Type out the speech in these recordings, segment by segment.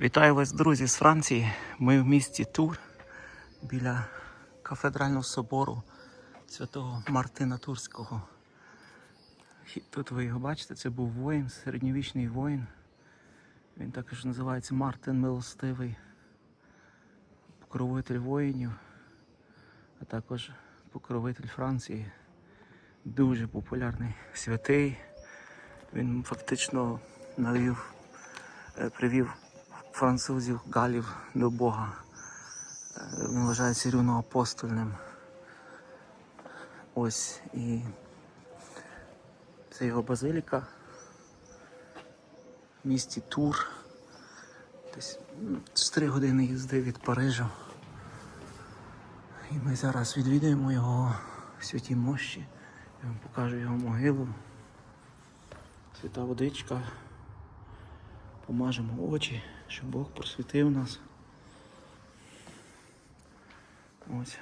Вітаю вас, друзі, з Франції. Ми в місті Тур біля кафедрального собору святого Мартина Турського. Тут ви його бачите, це був воїн, середньовічний воїн. Він також називається Мартин Милостивий, покровитель воїнів, а також покровитель Франції. Дуже популярний святий. Він фактично навів, е, привів французів, галів до Бога. Е, Він вважається рівноапостольним. Ось і це його базиліка в місті Тур. Десь 4 години їзди від Парижа. І ми зараз відвідаємо його в святій мощі. Я вам покажу його могилу. Свята водичка. Помажемо очі, щоб Бог просвітив нас. Ось.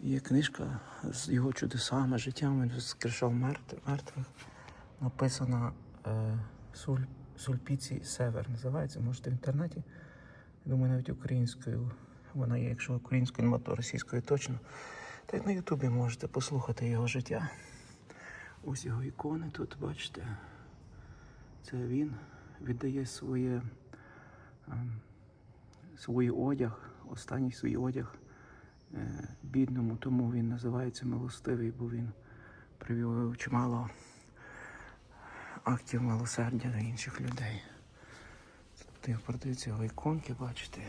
Є книжка з його чудесами, життям, він воскрешав мертвих. Написана е, Суль, Сульпіці Север. Називається, можете в інтернеті. Я думаю, навіть українською. Вона є, якщо українською, нема, то російською точно. Та й на Ютубі можете послухати його життя. Ось його ікони тут, бачите. Це він віддає своє, ем, свій одяг, останній свій одяг е, бідному, тому він називається милостивий, бо він привів чимало актів милосердя до інших людей. Тут продаються його іконки, бачите.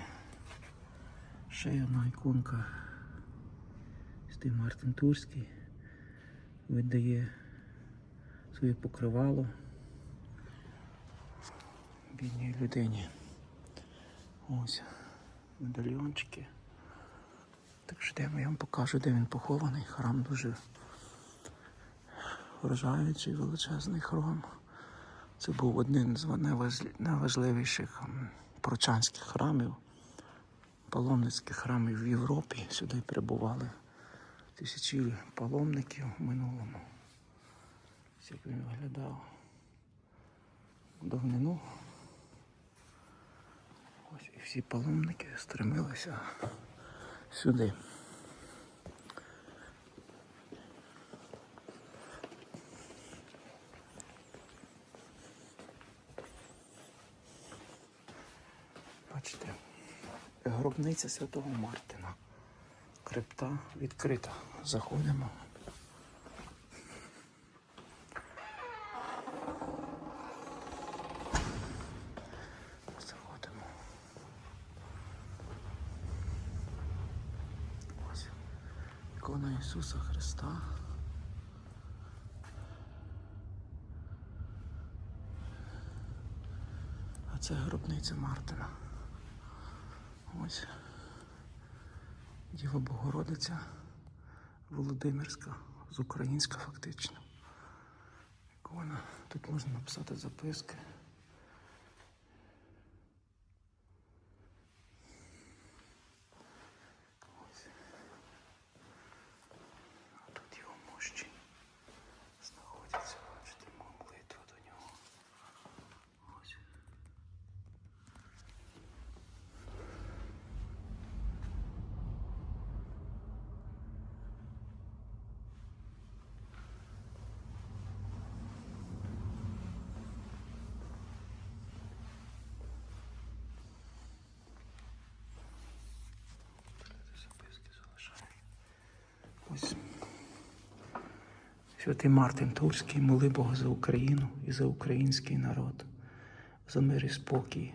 Ще одна іконка. Стив Мартин Турський віддає своє покривало бідній людині. Ось медальйончики. Так що йдемо, я вам покажу, де він похований. Храм дуже вражаючий величезний храм. Це був один з найважливіших прочанських храмів, паломницьких храмів в Європі. Сюди прибували тисячі паломників в минулому. Як він виглядав давнину. Ось і всі паломники стремилися сюди. Бачите, гробниця Святого Мартина. Крипта відкрита. Заходимо. Ось. Ікона Ісуса Христа. А це гробниця Мартина. Ось. Діва Богородиця Володимирська, з українська фактично. Ікона. Тут можна написати записки. Ось. А тут його мощі знаходяться, бачите, молитва до нього. Ось. записки залишають. Ось. Святий Мартин Турський, моли Бога за Україну і за український народ, за мир і спокій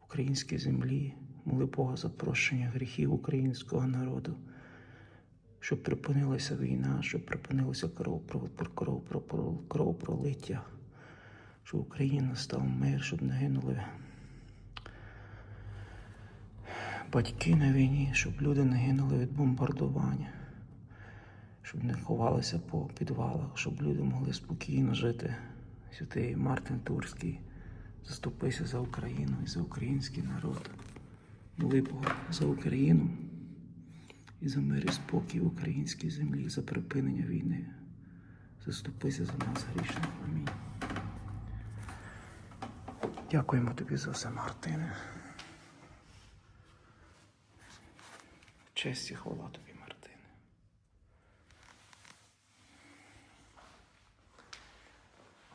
в українській землі, моли Бога за прощення гріхів українського народу, щоб припинилася війна, щоб припинилося кров, кров, кров, кров, кров пролиття, щоб в Україні настав мир, щоб не гинули батьки на війні, щоб люди не гинули від бомбардування, щоб не ховалися по підвалах, щоб люди могли спокійно жити. Святий Мартин Турський, заступися за Україну і за український народ. Моли Бога за Україну і за мир і спокій в українській землі, за припинення війни. Заступися за нас грішних. Амінь. Дякуємо тобі за все, Мартине. Честь і хвала тобі,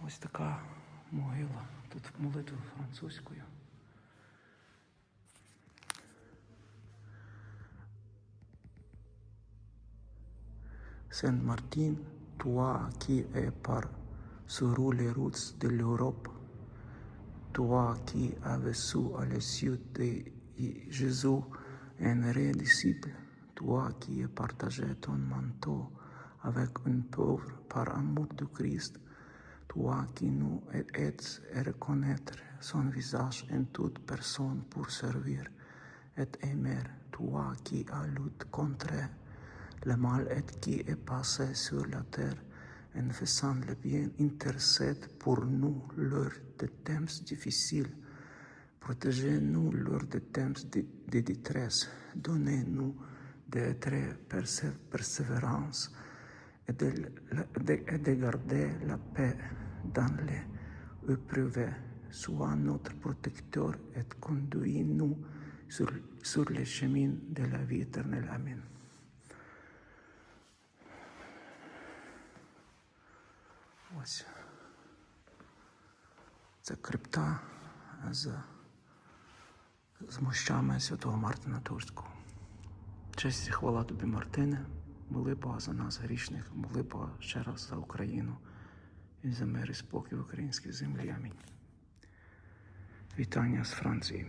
Ось така могила. Тут молитва французькою. Saint-Martin, toi qui es par sur les routes de l'Europe, toi qui as vécu à la suite de Jésus, un vrai disciple, toi qui as partagé ton manteau avec un pauvre par amour de Christ, toi qui nous aides à reconnaître son visage en toute personne pour servir et aimer, toi qui as lutté contre le mal et qui est passé sur la terre en faisant le bien, intercède pour nous lors de temps difficiles. Protégez-nous lors de temps de, de détresse. Donnez-nous perse- persévérance et de, garder la paix dans les épreuves. Sois notre protecteur et conduis-nous sur, sur les chemins de la vie éternelle. Amen. Ось. Це крипта з, з мощами святого Мартина Турського. Честь і хвала тобі, Мартине, моли Бога за нас грішних, моли Бога ще раз за Україну і за мир і спокій в українській землі. Амінь. Вітання з Франції.